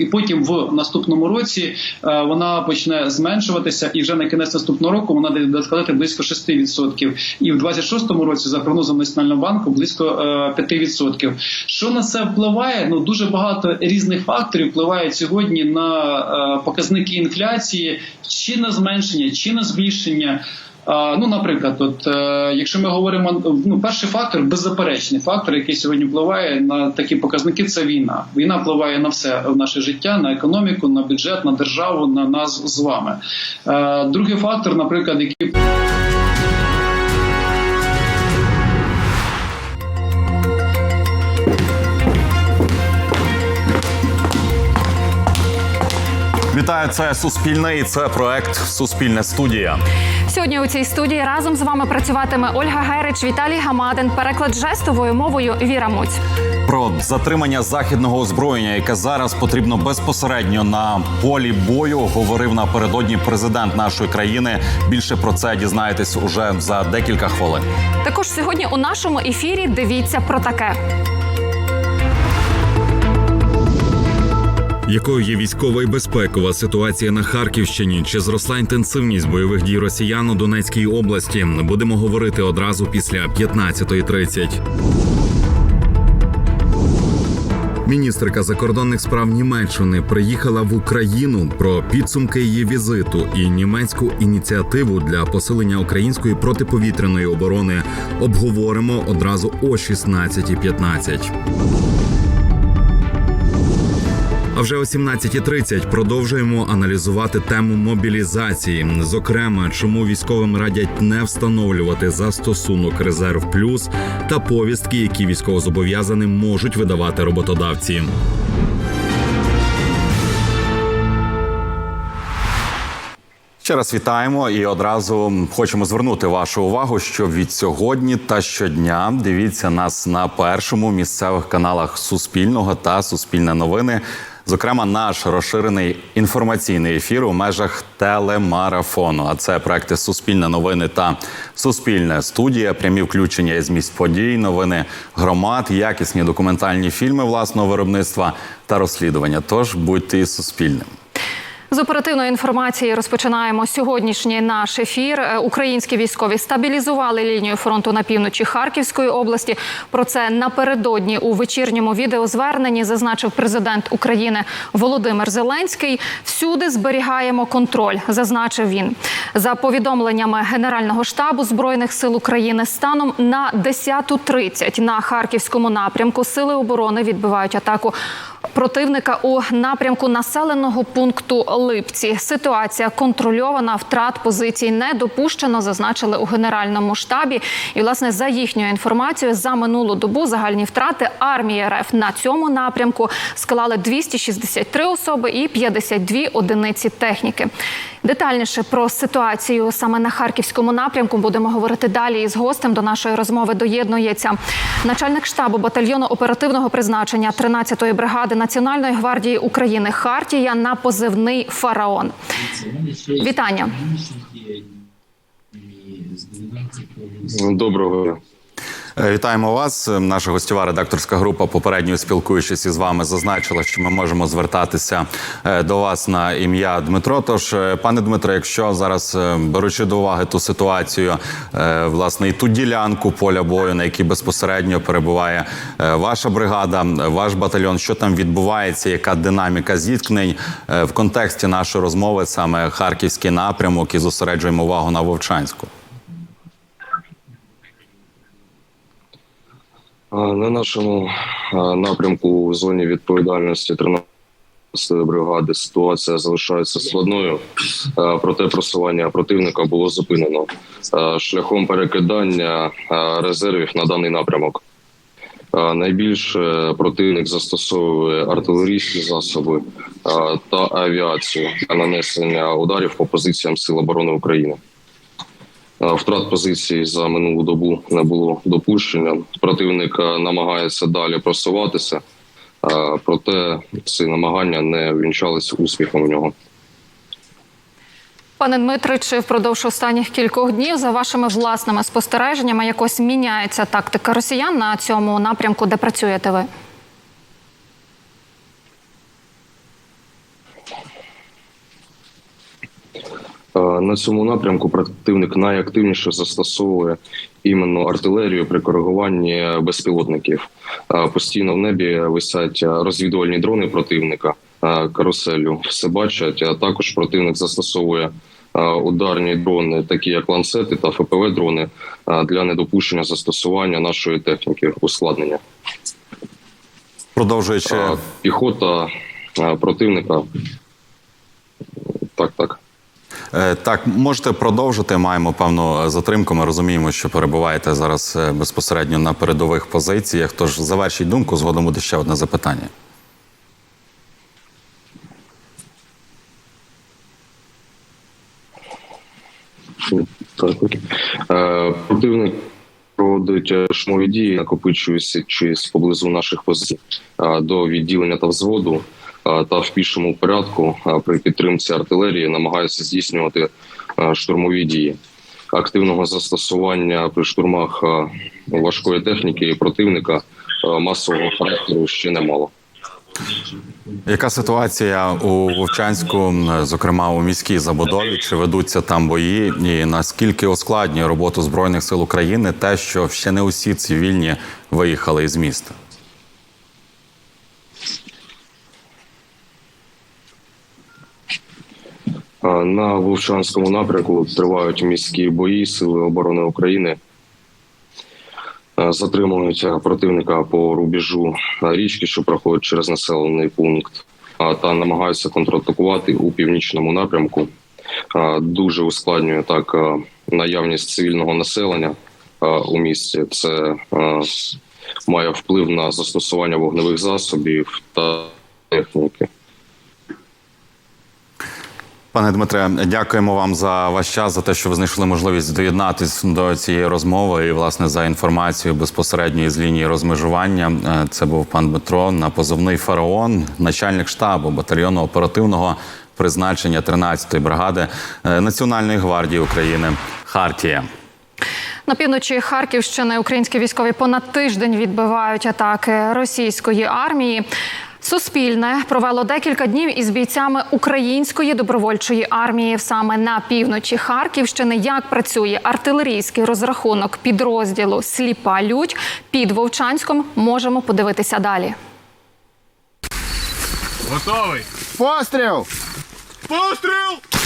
і потім в наступному році е, вона почне зменшуватися, і вже на кінець наступного року вона буде складати близько 6%. І в 26-му році, за прогнозом Національного банку, близько е, 5%. Що на це впливає? Ну дуже багато різних факторів впливають сьогодні на е, показники інфляції, чи на зменшення, чи на збільшення. Ну, наприклад, от е, якщо ми говоримо, ну перший фактор беззаперечний фактор, який сьогодні впливає на такі показники, це війна. Війна впливає на все в наше життя, на економіку, на бюджет, на державу, на нас з вами. Е, другий фактор, наприклад, який Вітаю, це Суспільне і це проект Суспільне студія. Сьогодні у цій студії разом з вами працюватиме Ольга Герич, Віталій Гамадин, переклад жестовою мовою Віра Муць. Про затримання західного озброєння, яке зараз потрібно безпосередньо на полі бою, говорив напередодні президент нашої країни. Більше про це дізнаєтесь уже за декілька хвилин. Також сьогодні у нашому ефірі дивіться про таке. Якою є військова і безпекова ситуація на Харківщині? Чи зросла інтенсивність бойових дій росіян у Донецькій області? Будемо говорити одразу після 15.30. Міністрика закордонних справ Німеччини приїхала в Україну про підсумки її візиту і німецьку ініціативу для посилення української протиповітряної оборони. Обговоримо одразу о 16.15. А вже о 17.30 продовжуємо аналізувати тему мобілізації. Зокрема, чому військовим радять не встановлювати застосунок резерв плюс та повістки, які військовозобов'язаним можуть видавати роботодавці. Ще раз вітаємо і одразу хочемо звернути вашу увагу, що від сьогодні та щодня дивіться нас на першому місцевих каналах Суспільного та Суспільне новини. Зокрема, наш розширений інформаційний ефір у межах телемарафону. А це проекти Суспільне новини та Суспільне студія, прямі включення із місць подій, новини громад, якісні документальні фільми власного виробництва та розслідування. Тож будьте із суспільним. З оперативної інформації розпочинаємо сьогоднішній наш ефір. Е, Українські військові стабілізували лінію фронту на півночі Харківської області. Про це напередодні у вечірньому відеозверненні зазначив президент України Володимир Зеленський. Всюди зберігаємо контроль, зазначив він. За повідомленнями Генерального штабу збройних сил України, станом на 10.30 на харківському напрямку сили оборони відбивають атаку противника у напрямку населеного пункту Липці. Ситуація контрольована, втрат позицій не допущено, зазначили у генеральному штабі. І власне за їхньою інформацією за минулу добу загальні втрати армії РФ на цьому напрямку склали 263 особи і 52 одиниці техніки. Детальніше про ситуацію саме на харківському напрямку будемо говорити далі. Із гостем до нашої розмови доєднується начальник штабу батальйону оперативного призначення 13-ї бригади Національної гвардії України Хартія на позивний Фараон. Вітання. Доброго Вітаємо вас. Наша гостєва редакторська група, попередньо спілкуючись із вами, зазначила, що ми можемо звертатися е, до вас на ім'я Дмитро. Тож, е, пане Дмитро, якщо зараз е, беручи до уваги ту ситуацію, е, власне, і ту ділянку поля бою, на якій безпосередньо перебуває е, ваша бригада, ваш батальйон, що там відбувається, яка динаміка зіткнень е, в контексті нашої розмови, саме харківський напрямок, і зосереджуємо увагу на Вовчанську. А, На нашому напрямку у зоні відповідальності 13 бригади ситуація залишається складною. Проте просування противника було зупинено шляхом перекидання резервів на даний напрямок. Найбільше противник застосовує артилерійські засоби та авіацію для нанесення ударів по позиціям Сил оборони України. Е, Втрат позицій за минулу добу не було допущення. Противник е, намагається далі просуватися, е, проте ці намагання не вінчалися успіхом у нього. Пане Дмитре, чи впродовж останніх кількох днів за вашими власними спостереженнями якось міняється тактика росіян на цьому напрямку, де працюєте ви? На цьому напрямку противник найактивніше застосовує іменно артилерію при коригуванні безпілотників. Е, Постійно в небі висять розвідувальні дрони противника е, каруселю. Все бачать. А також противник застосовує е, ударні дрони, такі як ланцети та ФПВ дрони, е, для недопущення застосування нашої техніки ускладнення. Продовжуючи Е, Піхота е, противника. Так, так. Е, Так, можете продовжити. Маємо певну затримку. Ми розуміємо, що перебуваєте зараз е, безпосередньо на передових позиціях. Тож завершіть думку. Згодом буде ще одне запитання. Е, Противник проводить шумові дії, накопичуючи поблизу наших позицій до відділення та взводу та в пішому порядку е, при підтримці артилерії намагаються здійснювати е, штурмові дії. Активного застосування при штурмах е, важкої техніки і противника е, масового характеру ще немало. Яка ситуація у Вовчанську, зокрема у міській забудові? Чи ведуться там бої? І наскільки ускладнює роботу збройних сил України те, що ще не усі цивільні виїхали із міста? На Вовчанському напрямку тривають міські бої Сили оборони України. Затримують противника по рубежу річки, що проходить через населений пункт, та намагаються контратакувати у північному напрямку. Дуже ускладнює так наявність цивільного населення у місті. Це має вплив на застосування вогневих засобів та техніки. Пане Дмитре, дякуємо вам за ваш час, за те, що ви знайшли можливість доєднатись до цієї розмови і власне за інформацію безпосередньо із лінії розмежування. Е, Це був пан Дмитро на позовний фараон, начальник штабу батальйону оперативного призначення 13-ї бригади е, Національної гвардії України Хартія. На півночі Харківщини українські військові понад тиждень відбивають атаки російської армії. Суспільне провело декілька днів із бійцями української добровольчої армії саме на півночі Харківщини. Як працює артилерійський розрахунок підрозділу Сліпа лють під Вовчанськом, можемо подивитися далі. Готовий. Постріл! Постріл!